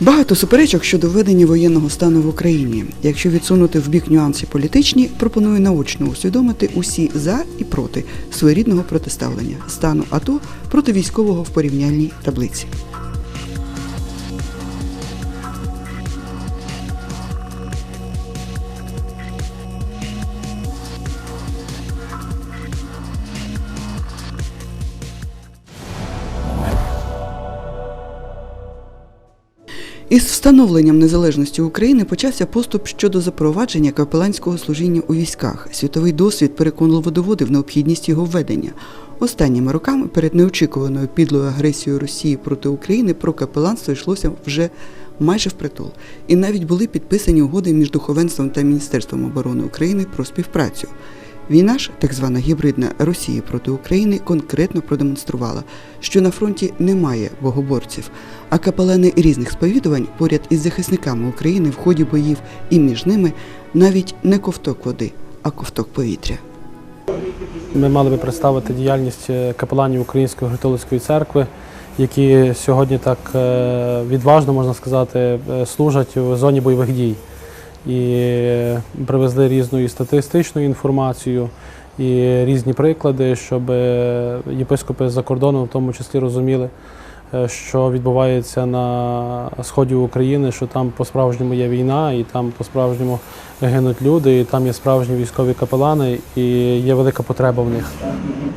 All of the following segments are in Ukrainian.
Багато суперечок щодо введення воєнного стану в Україні. Якщо відсунути в бік нюанси політичні, пропоную наочно усвідомити усі за і проти своєрідного протиставлення стану АТО проти військового в порівняльній таблиці. Із встановленням незалежності України почався поступ щодо запровадження капеланського служіння у військах. Світовий досвід переконливо доводив необхідність його введення. Останніми роками перед неочікуваною підлою агресією Росії проти України про капеланство йшлося вже майже впритул. І навіть були підписані угоди між духовенством та Міністерством оборони України про співпрацю. Війна ж, так звана гібридна Росії проти України, конкретно продемонструвала, що на фронті немає богоборців, а капелани різних сповідувань поряд із захисниками України в ході боїв і між ними навіть не ковток води, а ковток повітря. Ми мали би представити діяльність е, капеланів Української греко-католицької церкви, які сьогодні так е, відважно, можна сказати, е, служать у зоні бойових дій. І привезли різну і статистичну інформацію, і різні приклади, щоб е, єпископи за кордоном в тому числі розуміли, е, що відбувається на сході України, що там по-справжньому є війна, і там по-справжньому гинуть люди, і там є справжні військові капелани, і є велика потреба в них.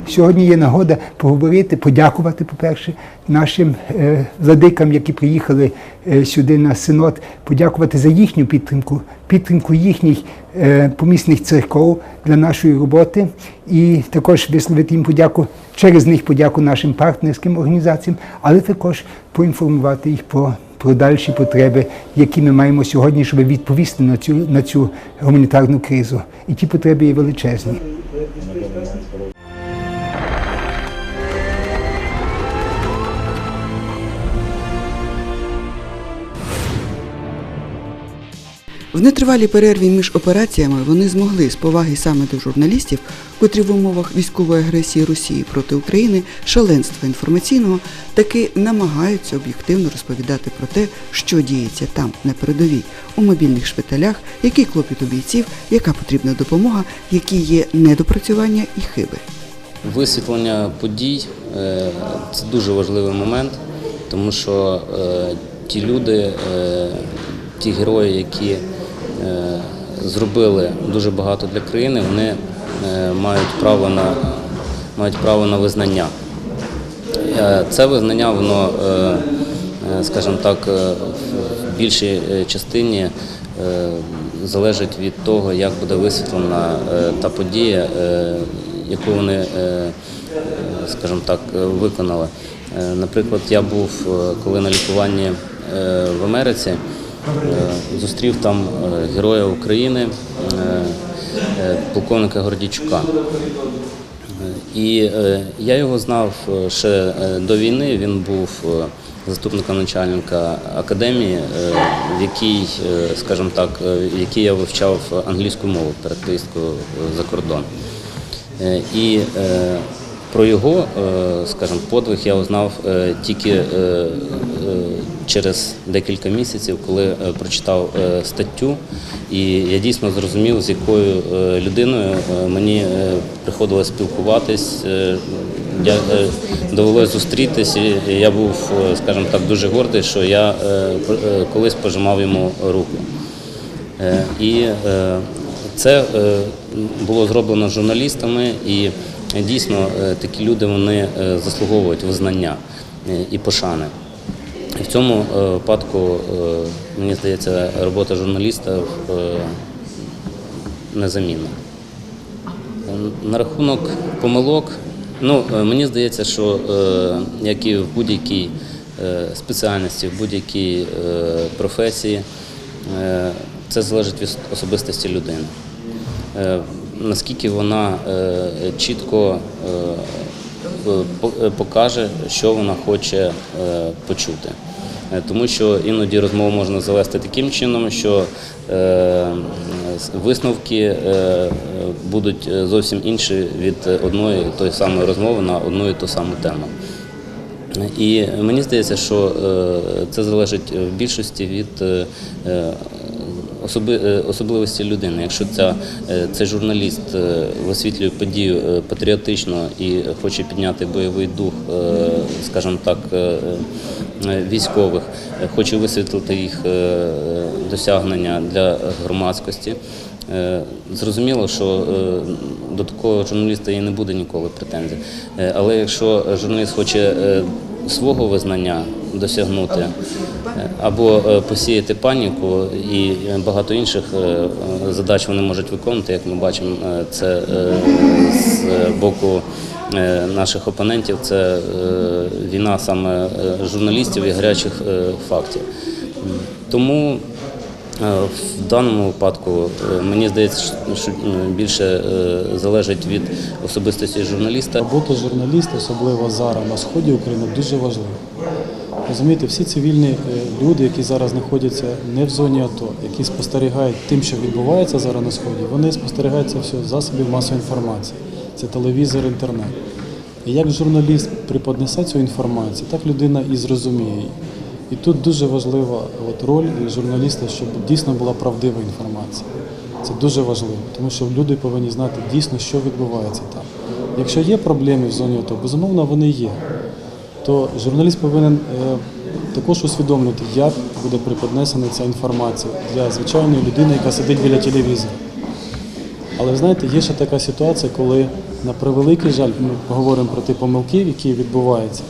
Сьогодні є нагода поговорити, подякувати, по-перше, нашим е, владикам, які приїхали е, сюди на синод, подякувати за їхню підтримку, підтримку їхніх е, помісних церков для нашої роботи, і також висловити їм подяку через них подяку нашим партнерським організаціям, але також поінформувати їх про. Про дальші потреби, які ми маємо сьогодні, щоб відповісти на цю на цю гуманітарну кризу, і ті потреби є величезні. В нетривалій перерві між операціями вони змогли з поваги саме до журналістів, котрі в умовах військової агресії Росії проти України, шаленства інформаційного, таки намагаються об'єктивно розповідати про те, що діється там на передовій, у мобільних шпиталях, який клопіт у бійців, яка потрібна допомога, які є недопрацювання і хиби. Висвітлення подій е, це дуже важливий момент, тому що е, ті люди, е, ті герої, які зробили дуже багато для країни, вони е, мають право на мають право на визнання. Е, Це визнання, воно, е, е, скажімо так, е, в більшій е, частині е, залежить від того, як буде висвітлена е, та подія, е, яку вони, е, е, скажімо так, е, виконали. Е, Наприклад, я був, е, коли на лікуванні е, в Америці, е, зустрів там е, героя України, е, е, полковника Гордійчука. І е, я його знав е, ще е, до війни. Він був е, заступником начальника академії, е, в якій, е, скажімо так, е, в якій я вивчав англійську мову перед поїздкою е, за кордон. Е, І е, про його, е, скажімо, подвиг я узнав е, тільки е, е, через декілька місяців, коли е, прочитав е, статтю, і я дійсно зрозумів, з якою е, людиною е, мені е, приходилось спілкуватись. е, е, довелося зустрітись, і я був, е, скажімо так, дуже гордий, що я е, е, колись пожимав йому руку. Е, І е, це е, було зроблено журналістами, і е, дійсно е, такі люди вони е, заслуговують визнання е, і пошани. І в цьому е, випадку, е, мені здається, робота журналіста е, незамінна. На рахунок помилок, ну мені здається, що як і в будь-якій спеціальності, в будь-якій професії, це залежить від особистості людини. Наскільки вона чітко покаже, що вона хоче е, почути. Е, Тому що іноді розмову можна завести таким чином, що е, висновки е, е, будуть е, зовсім інші від одної тої самої розмови на одну і ту саму тему. І мені здається, що е, це залежить в більшості від е, е, е, особливості людини. Якщо ця, е, цей журналіст е, висвітлює подію е, патріотично і хоче підняти бойовий дух, е, скажімо так, е, е, військових, е, хоче висвітлити їх е, досягнення для громадськості. Е, Зрозуміло, що е, до такого журналіста і не буде ніколи претензій. Е, Але якщо журналіст хоче е, свого визнання досягнути е, або е, посіяти паніку і багато інших е, е, задач вони можуть виконувати, як ми бачимо, е, це е, з боку е, наших опонентів, це е, війна саме е, журналістів і гарячих е, фактів. Тому Е, В даному випадку е, мені здається, що- е, більше е, залежить від особистості журналіста. Робота журналіста, особливо зараз на сході України, дуже важлива. Розумієте, всі цивільні е, люди, які зараз знаходяться не в зоні АТО, які спостерігають тим, що відбувається зараз на сході, вони спостерігають це все засобів масової інформації. Це телевізор, інтернет. І як журналіст преподнесе цю інформацію, так людина і зрозуміє її. І тут дуже важлива от роль журналіста, щоб дійсно була правдива інформація. Це дуже важливо, тому що люди повинні знати дійсно, що відбувається там. Якщо є проблеми в зоні АТО, безумовно, вони є. То журналіст повинен е, також усвідомлювати, як буде преподнесена ця інформація для звичайної людини, яка сидить біля телевізора. Але ви знаєте, є ще така ситуація, коли на превеликий жаль, ми поговоримо про ті помилки, які відбуваються.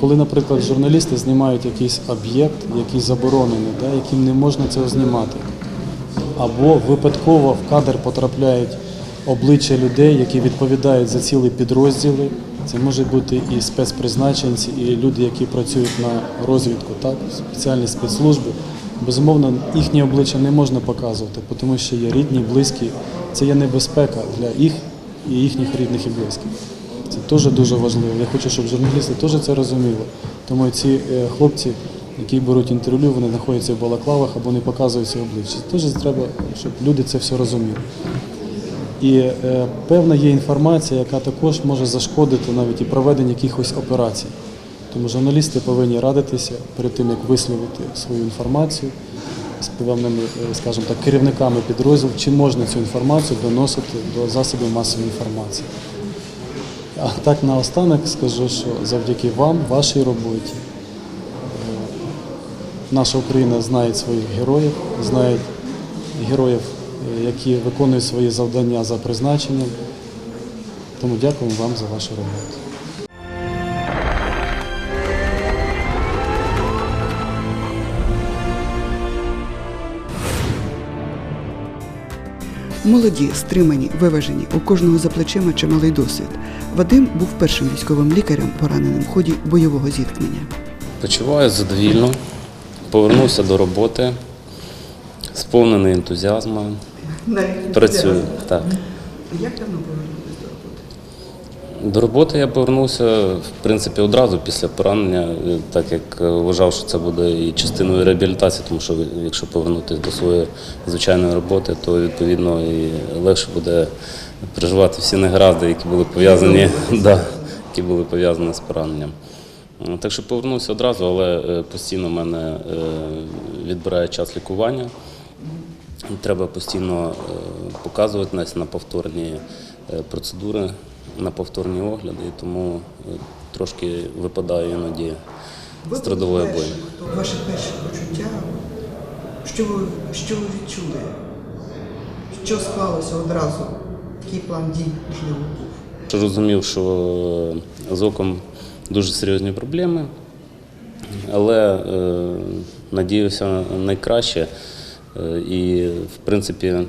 Коли, наприклад, журналісти знімають якийсь об'єкт, який заборонений, да, яким не можна цього знімати. Або випадково в кадр потрапляють обличчя людей, які відповідають за цілі підрозділи. Це можуть бути і спецпризначенці, і люди, які працюють на розвідку, так, спеціальні спецслужби. Безумовно, їхні обличчя не можна показувати, тому що є рідні, близькі. Це є небезпека для їх і їхніх рідних і близьких. Це теж дуже важливо. Я хочу, щоб журналісти теж це розуміли. Тому ці е, хлопці, які беруть інтерв'ю, вони знаходяться в балаклавах або не показують своє обличчя. Теж треба, щоб люди це все розуміли. І е, певна є інформація, яка також може зашкодити навіть і проведення якихось операцій. Тому журналісти повинні радитися перед тим, як висловити свою інформацію з певними, е, скажімо так, керівниками підрозділів, чи можна цю інформацію доносити до засобів масової інформації. А так наостанок скажу, що завдяки вам, вашій роботі, е, наша Україна знає своїх героїв, знає героїв, які виконують свої завдання за призначенням. Тому дякую вам за вашу роботу. Молоді, стримані, виважені, у кожного за плечима чималий досвід. Вадим був першим військовим лікарем, пораненим в ході бойового зіткнення. Почуваю задовільно, повернувся до роботи, сповнений ентузіазму, працюю. Так. Як давно повернулись до роботи? До роботи я повернувся, в принципі, одразу після поранення, е, так як е, вважав, що це буде і частиною реабілітації, тому що якщо повернутися до своєї звичайної роботи, то відповідно і легше буде переживати всі негаразди, які були пов'язані, да, які були пов'язані з пораненням. Е, Так що повернувся одразу, але постійно в мене відбирає час лікування. Треба постійно е, показувати нас на повторні е, процедури, на повторні огляди, і тому е, трошки випадає іноді з трудової бою. Ваше перше почуття, що ви, що ви відчули? Що склалося одразу? Який план дій можливо був? Розумів, що з оком дуже серйозні проблеми, але е, надіявся найкраще. Е, і, в принципі, Вас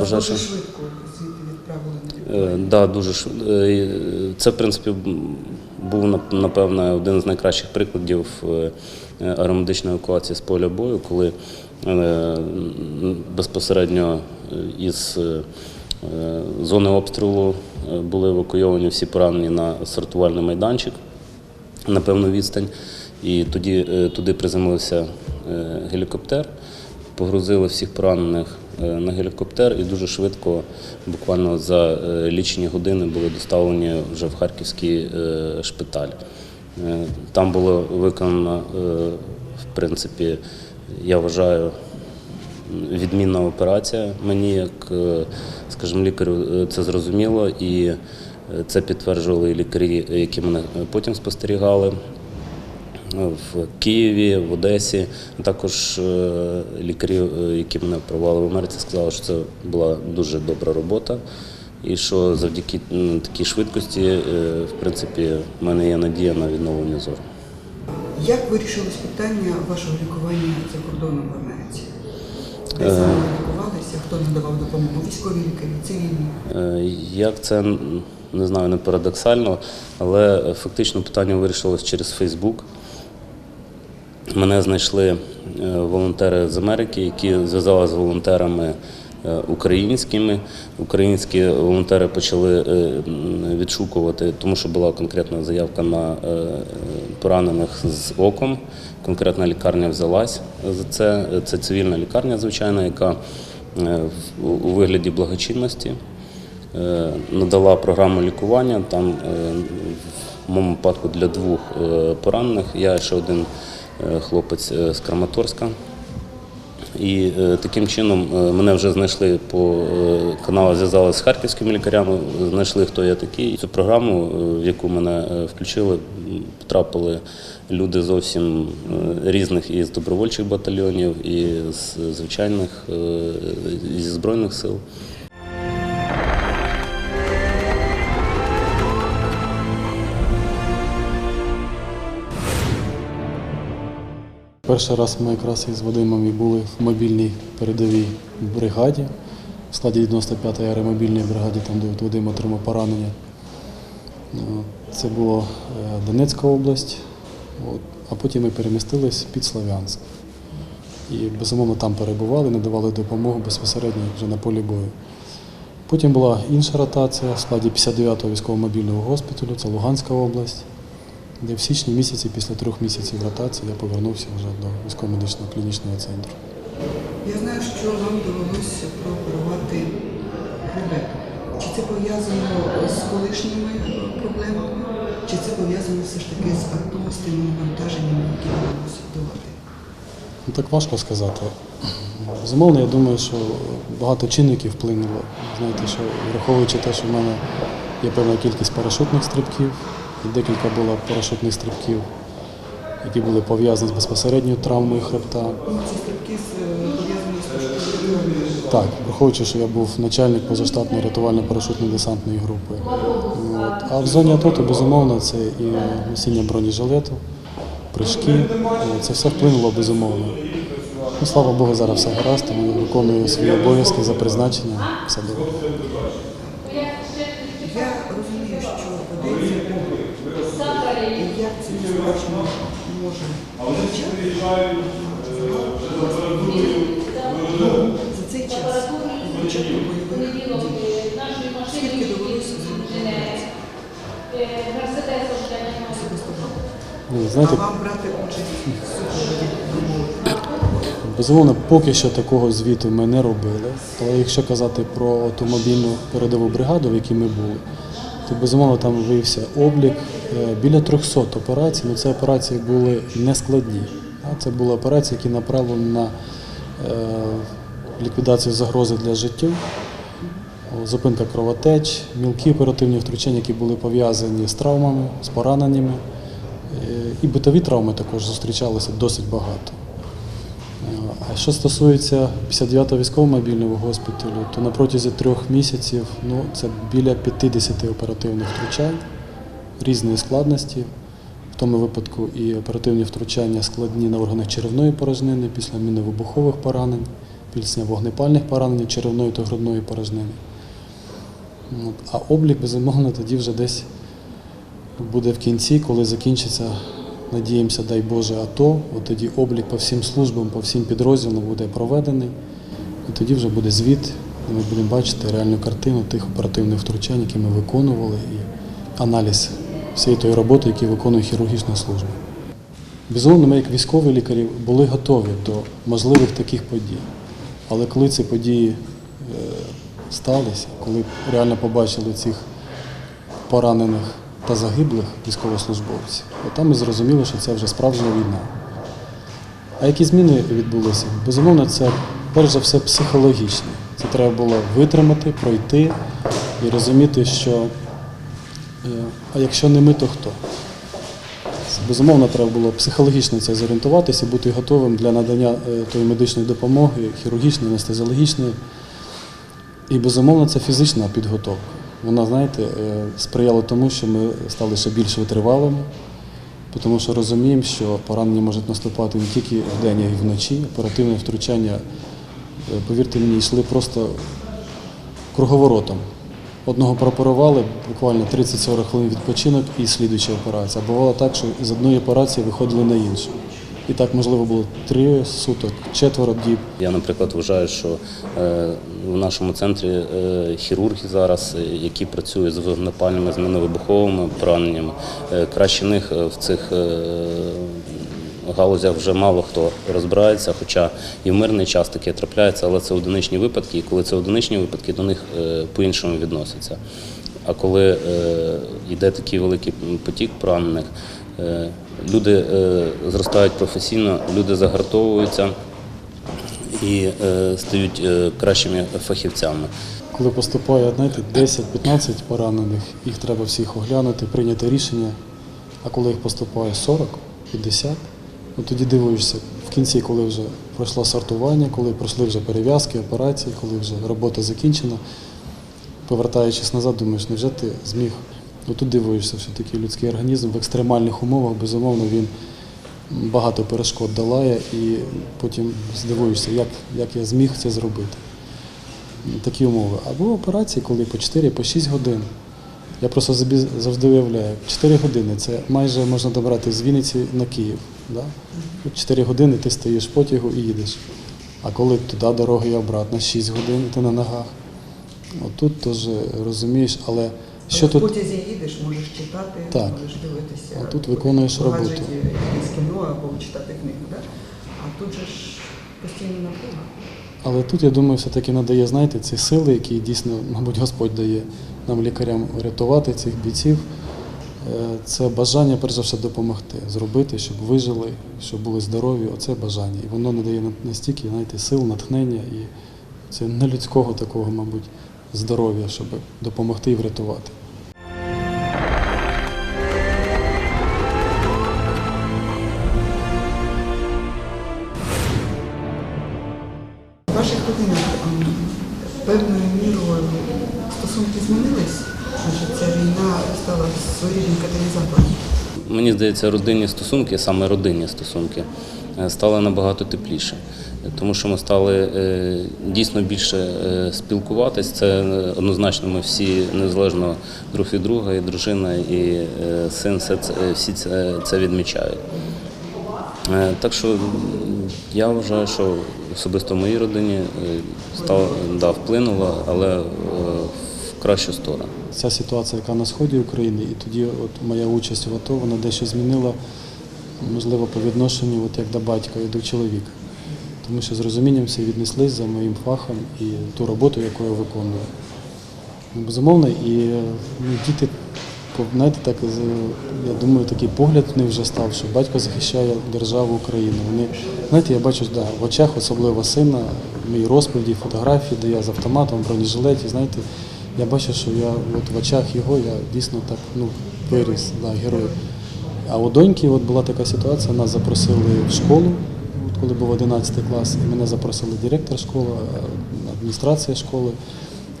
вважаю, дуже що- швидко відправили на Е, Да, дуже швид- е, Це, в принципі, був нап- напевно один з найкращих прикладів аеромедичної евакуації з поля бою, коли безпосередньо із зони обстрілу були евакуйовані всі поранені на сортувальний майданчик на певну відстань. І тоді туди приземлився гелікоптер, погрузили всіх поранених е, на гелікоптер і дуже швидко, буквально за е, лічені години, були доставлені вже в харківський е, шпиталь. Там було виконано, в принципі, я вважаю, відмінна операція. Мені, як, скажімо, лікарю, це зрозуміло, і це підтверджували і лікарі, які мене потім спостерігали в Києві, в Одесі. Також е, лікарі, е, які мене провели в Америці, сказали, що це була дуже добра робота. І що завдяки такій швидкості, е, в принципі, в мене є надія на відновлення зору. Як вирішилось питання вашого лікування за кордоном в Америці? Де саме лікувалися? Хто надавав допомогу? Військові лікарі, цивільні? Як це не знаю, не парадоксально, але фактично питання вирішилось через Фейсбук. Мене знайшли е, волонтери з Америки, які зв'язалися з волонтерами е, українськими. Українські волонтери почали е, відшукувати, тому що була конкретна заявка на поранених з оком. Конкретна лікарня взялась за це. Це цивільна лікарня, звичайно, яка у вигляді благочинності надала програму лікування. Там в моєму випадку для двох поранених. Я ще один хлопець е, з Краматорська. І е, таким чином е, мене вже знайшли по е, каналу, зв'язалися з харківськими лікарями, знайшли, хто я такий. Цю програму, е, в яку мене е, включили, потрапили люди зовсім е, різних із добровольчих батальйонів, і з звичайних е, зі збройних сил. Перший раз ми якраз із Вадимом і були в мобільній передовій бригаді, в складі 95-ї аеромобільної бригаді, там де Вадим отримав поранення. Ну, Це була е, Донецька область, а потім ми перемістились під Слов'янськ. І безумовно там перебували, надавали допомогу безпосередньо вже на полі бою. Потім була інша ротація в складі 59-го військово-мобільного госпіталю, це Луганська область де в січні місяці, після трьох місяців ротації, я повернувся вже до військово-медичного клінічного центру. Я знаю, що вам довелося прооперувати хребет. Чи це пов'язано з колишніми е, проблемами, чи це пов'язано все ж таки з з навантаженнями, які довелося подолати? Ну, так важко сказати. Безумовно, я думаю, що багато чинників вплинуло. Знаєте, що враховуючи те, що в мене є певна кількість парашутних стрибків, декілька було парашутних стрибків, які були пов'язані з безпосередньою травмою хребта. Так, враховуючи, що я був начальник позаштатної рятувально-парашутної десантної групи. От. А в зоні АТО, то безумовно, це і носіння бронежилету, прыжки. Це все вплинуло безумовно. Ну, слава Богу, зараз все гаразд, тому виконую свої обов'язки за призначенням. Все добре. Я розумію, що ведеться рух. Це небезпечно може почати. Ну, За цей час від початку бойових дій. Скільки довелося зробити? Особисто вам? Ну, А Знаєте, вам брати участь в супроводі? Безумовно, поки що такого звіту ми не робили. Але якщо казати про ту мобільну передову бригаду, в якій ми були, то безумовно там виявився облік е, біля 300 операцій. Ну, це операції були нескладні. Це були операції, які направлені на е, ліквідацію загрози для життя, зупинка кровотеч, мілкі оперативні втручання, які були пов'язані з травмами, з пораненнями. Е, І битові травми також зустрічалися досить багато. Що стосується 59-го військово-мобільного госпіталю, то на протязі трьох місяців ну, це біля 50 оперативних втручань різної складності. В тому випадку і оперативні втручання складні на органах черевної порожнини після міновибухових поранень, після вогнепальних поранень черевної та грудної порожнини. А облік, безумовно, тоді вже десь буде в кінці, коли закінчиться, надіємося, дай Боже, АТО, от тоді облік по всім службам, по всім підрозділам буде проведений. І тоді вже буде звіт, і ми будемо бачити реальну картину тих оперативних втручань, які ми виконували, і аналіз всієї тої роботи, які виконує хірургічна служба. Безумовно, ми, як військові лікарі, були готові до можливих таких подій. Але коли ці події е, сталися, коли реально побачили цих поранених та загиблих військовослужбовців. От там ми зрозуміли, що це вже справжня війна. А які зміни відбулися? Безумовно, це перш за все психологічні. Це треба було витримати, пройти і розуміти, що е, а якщо не ми, то хто? Безумовно, треба було психологічно це зорієнтуватися, бути готовим для надання е, тої медичної допомоги, хірургічної, анестезіологічної. І безумовно, це фізична підготовка. Вона, знаєте, е, сприяла тому, що ми стали ще більш витривалими, тому що розуміємо, що поранення можуть наступати не тільки вдень, а й вночі. Оперативне втручання, е, повірте мені, йшли просто круговоротом. Одного прооперували, буквально 30-40 хвилин відпочинок і слідуюча операція. Бувало так, що з одної операції виходили на іншу. І так, можливо, було три суток, четверо діб. Я, наприклад, вважаю, що е, в нашому центрі е, хірурги зараз, е, які працюють з вогнепальними, з миновибуховими пораненнями, краще них в цих галузях вже мало хто розбирається, хоча і в мирний час таке трапляється, але це одиничні випадки, і коли це одиничні випадки, до них по-іншому відносяться. А коли йде такий великий потік поранених, люди е, зростають професійно, люди загартовуються і е, стають е, кращими фахівцями. Коли поступає, 10-15 поранених, їх треба всіх оглянути, прийняти рішення. А коли їх поступає 40, 50, ну тоді дивуєшся в кінці, коли вже пройшло сортування, коли пройшли вже перев'язки, операції, коли вже робота закінчена. Повертаючись назад, думаєш, невже ти зміг? Отут дивуєшся, що такий людський організм в екстремальних умовах, безумовно, він багато перешкод долає і потім здивуєшся, як, як я зміг це зробити такі умови. Або операції, коли по 4, по 6 годин. Я просто завжди уявляю, 4 години це майже можна добрати з Вінниці на Київ. Да? 4 години ти стоїш в потягу і їдеш. А коли туди дорога і обратно, 6 годин ти на ногах. Отут теж розумієш, але що в тут потязі їдеш, можеш читати, Так. можеш дивитися. А тут виконуєш роботу. якесь кіно або читати книгу. Да? А тут же ж постійно напруга. Але тут, я думаю, все-таки надає, знаєте, ці сили, які дійсно, мабуть, Господь дає нам лікарям рятувати цих бійців. Е, Це бажання, перш за все, допомогти, зробити, щоб вижили, щоб були здорові. Оце бажання. І воно надає на- настільки, знаєте, сил, натхнення і це не людського такого, мабуть, здоров'я, щоб допомогти і врятувати. Ваших родинах певною мірою стосунки змінились? Адже ця війна стала своєрідним каталізатором. Мені здається, родинні стосунки, саме родинні стосунки, е, стали набагато тепліше, тому що ми стали е, дійсно більше е, спілкуватись. Це однозначно ми всі незалежно друг від друга, і дружина, і син, все це, всі це, це відмічають. Так що я вважаю, що особисто в моїй родині е, стало, да, вплинуло, але е, в кращу сторону. Ця ситуація, яка на сході України, і тоді от моя участь в АТО, вона дещо змінила, можливо, по відношенню от як до батька і до чоловіка. Тому що з розумінням всі віднеслись за моїм фахом і ту роботу, яку я виконую. Ну, Безумовно, і ну, діти, по- знаєте, так, я думаю, такий погляд в них вже став, що батько захищає державу Україну. Вони, знаєте, я бачу, да, в очах, особливо сина, мої розповіді, фотографії, де я з автоматом, бронежилеті, знаєте, я бачу, що я от в очах його я дійсно так ну, виріс, да, герой. А у доньки от була така ситуація, нас запросили в школу, от коли був 11 клас, і мене запросили директор школи, адміністрація школи.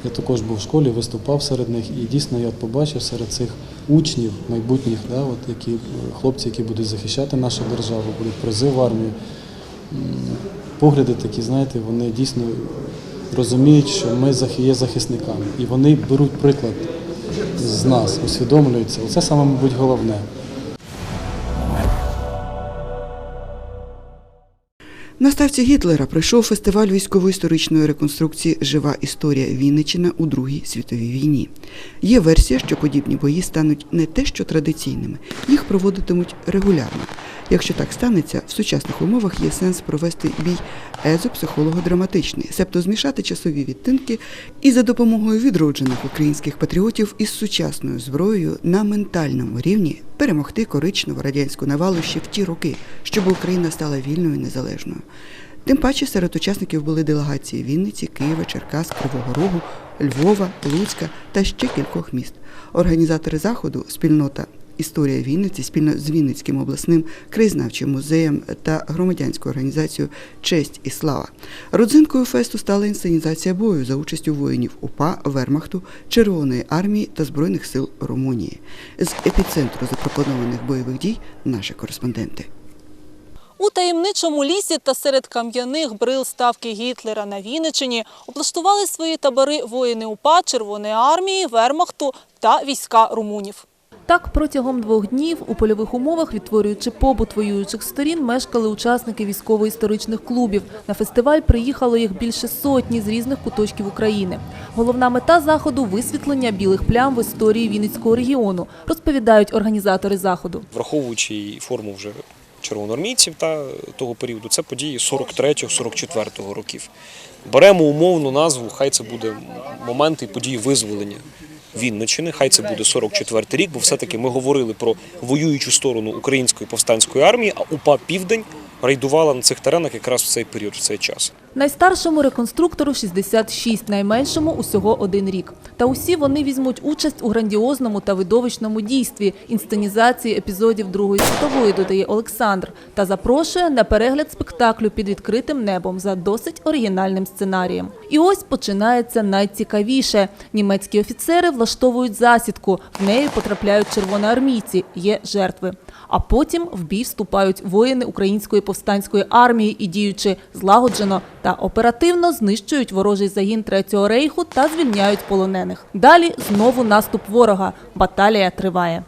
Я також був в школі, виступав серед них, і дійсно я побачив серед цих учнів майбутніх, да, от які, хлопці, які будуть захищати нашу державу, будуть призив в армію. Погляди такі, знаєте, вони дійсно розуміють, що ми є захисниками. І вони беруть приклад з нас, усвідомлюються. Це саме, мабуть, головне. На ставці Гітлера пройшов фестиваль військово-історичної реконструкції Жива історія Вінниччина у Другій світовій війні. Є версія, що подібні бої стануть не те, що традиційними, їх проводитимуть регулярно. Якщо так станеться, в сучасних умовах є сенс провести бій езопсихолого-драматичний, себто змішати часові відтинки і за допомогою відроджених українських патріотів із сучасною зброєю на ментальному рівні перемогти коричневу радянську навалу ще в ті роки, щоб Україна стала вільною і незалежною. Тим паче серед учасників були делегації Вінниці, Києва, Черкас, Кривого Рогу, Львова, Луцька та ще кількох міст. Організатори заходу, спільнота Історія Вінниці спільно з Вінницьким обласним краєзнавчим музеєм та громадянською організацією Честь і слава. Родзинкою фесту стала інсценізація бою за участю воїнів УПА, Вермахту, Червоної армії та Збройних сил Румунії. З епіцентру запропонованих бойових дій наші кореспонденти. У таємничому лісі та серед кам'яних брил ставки Гітлера на Вінниччині облаштували свої табори воїни УПА, Червоної армії, Вермахту та війська румунів. Так, протягом двох днів у польових умовах, відтворюючи побут воюючих сторін, мешкали учасники військово-історичних клубів. На фестиваль приїхало їх більше сотні з різних куточків України. Головна мета заходу висвітлення білих плям в історії Вінницького регіону, розповідають організатори заходу. враховуючи форму вже червоноармійців та того періоду, це події 43-44 років. Беремо умовну назву, хай це буде момент і події визволення Вінниччини, хай це буде 44 рік, бо все-таки ми говорили про воюючу сторону української повстанської армії, а УПА Південь рейдувала на цих теренах якраз в цей період, в цей час. Найстаршому реконструктору 66, найменшому усього один рік. Та усі вони візьмуть участь у грандіозному та видовищному дійстві інсценізації епізодів Другої світової, додає Олександр, та запрошує на перегляд спектаклю під відкритим небом за досить оригінальним сценарієм. І ось починається найцікавіше. Німецькі офіцери влаштовують засідку. В неї потрапляють червоноармійці, є жертви. А потім в бій вступають воїни української повстанської армії і діючи злагоджено та оперативно знищують ворожий загін Третього рейху та звільняють полонених. Далі знову наступ ворога. Баталія триває.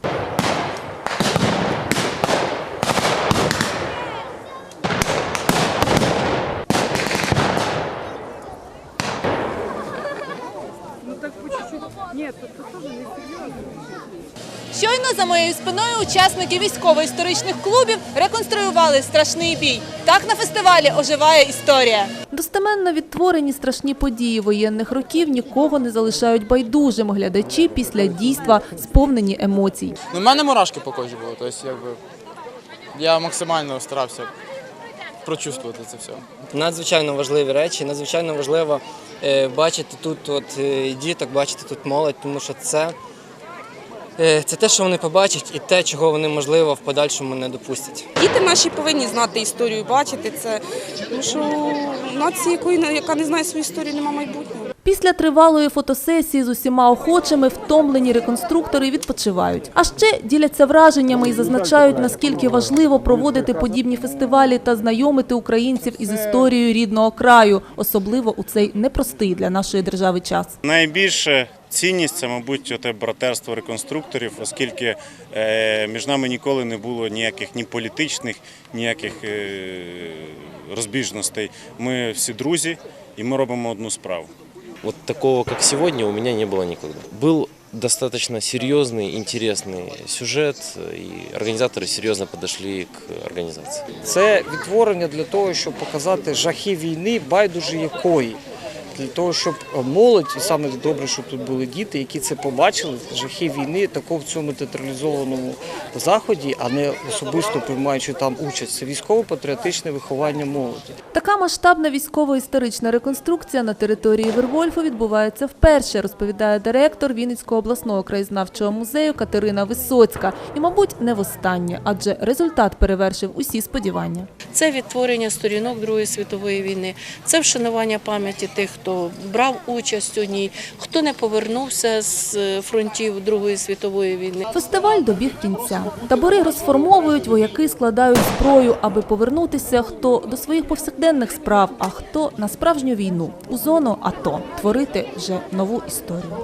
За моєю спиною учасники військово-історичних клубів реконструювали страшний бій. Так на фестивалі оживає історія. Достеменно відтворені страшні події воєнних років нікого не залишають байдужим глядачі після дійства, сповнені емоцій. Ну, в мене мурашки по кожі були, тобто якби я максимально старався прочувствувати це все. надзвичайно важливі речі. Надзвичайно важливо е, бачити тут от, е, діток, бачити тут молодь, тому що це, це те, що вони побачать, і те, чого вони можливо в подальшому не допустять. Діти наші повинні знати історію, бачити це. Тому що нація, яка не знає свою історію, нема майбутнього. Після тривалої фотосесії з усіма охочими втомлені реконструктори відпочивають. А ще діляться враженнями і зазначають, наскільки важливо проводити подібні фестивалі та знайомити українців із історією рідного краю, особливо у цей непростий для нашої держави час. Найбільша цінність це, мабуть, те братерство реконструкторів, оскільки е, між нами ніколи не було ніяких ні політичних, ніяких е, розбіжностей. Ми всі друзі і ми робимо одну справу. Вот такого, как сегодня, у меня не было никогда. Был достаточно серьезный, интересный сюжет, и организаторы серьезно подошли к организации. Це відтворення для того, щоб показати жахи війни, байдуже якої. Для того, щоб молодь, і саме добре, щоб тут були діти, які це побачили, жахи війни, тако в цьому театралізованому заході, а не особисто приймаючи там участь. Це військово-патріотичне виховання молоді. Така масштабна військово-історична реконструкція на території Вервольфу відбувається вперше, розповідає директор Вінницького обласного краєзнавчого музею Катерина Висоцька. І, мабуть, не востаннє, адже результат перевершив усі сподівання. Це відтворення сторінок Другої світової війни, це вшанування пам'яті тих, хто брав участь у ній, хто не повернувся з фронтів Другої світової війни. Фестиваль добіг кінця. Табори розформовують, вояки складають зброю, аби повернутися хто до своїх повсякденних справ, а хто на справжню війну у зону АТО творити вже нову історію.